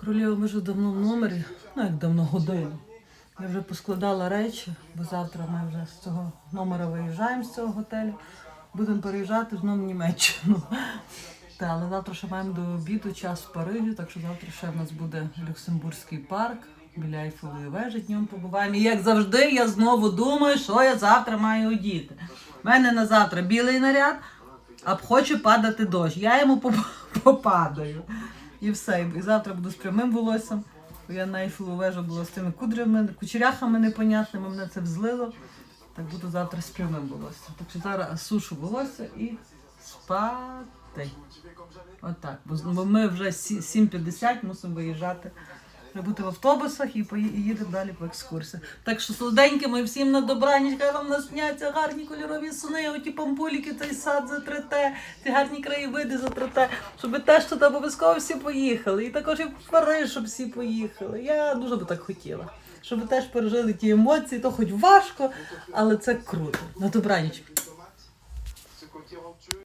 Королева, ми вже давно в номері, ну як давно годину. Я вже поскладала речі, бо завтра ми вже з цього номера виїжджаємо з цього готелю. Будемо переїжджати знову в Німеччину. Та, але завтра ще маємо до обіду час в Парижі, так що завтра ще в нас буде Люксембурзький парк біля Ейфелевої вежі. Днем побуваємо. І як завжди, я знову думаю, що я завтра маю одіти. У мене на завтра білий наряд, а хоче падати дощ. Я йому попадаю. І все. І завтра буду з прямим волоссям. Бо я на Ейфелеву вежу була з тими кудрями, кучеряхами непонятними, мене це взлило. Так буду завтра з прямим волоссям. Так що зараз сушу волосся і спати. Отак. З- бо ми вже сі- 7.50 мусимо виїжджати. Вже бути в автобусах і їдемо далі по екскурсіях. Так що солоденькими всім на добраніч, хай вам насняться гарні кольорові сни, оті пампуліки, той сад затрете, ці гарні краєвиди затрете, щоб ви теж туди обов'язково всі поїхали. І також і в Париж, щоб всі поїхали. Я дуже би так хотіла. Щоб теж пережили ті емоції, то хоч важко, але це круто. На добраніч.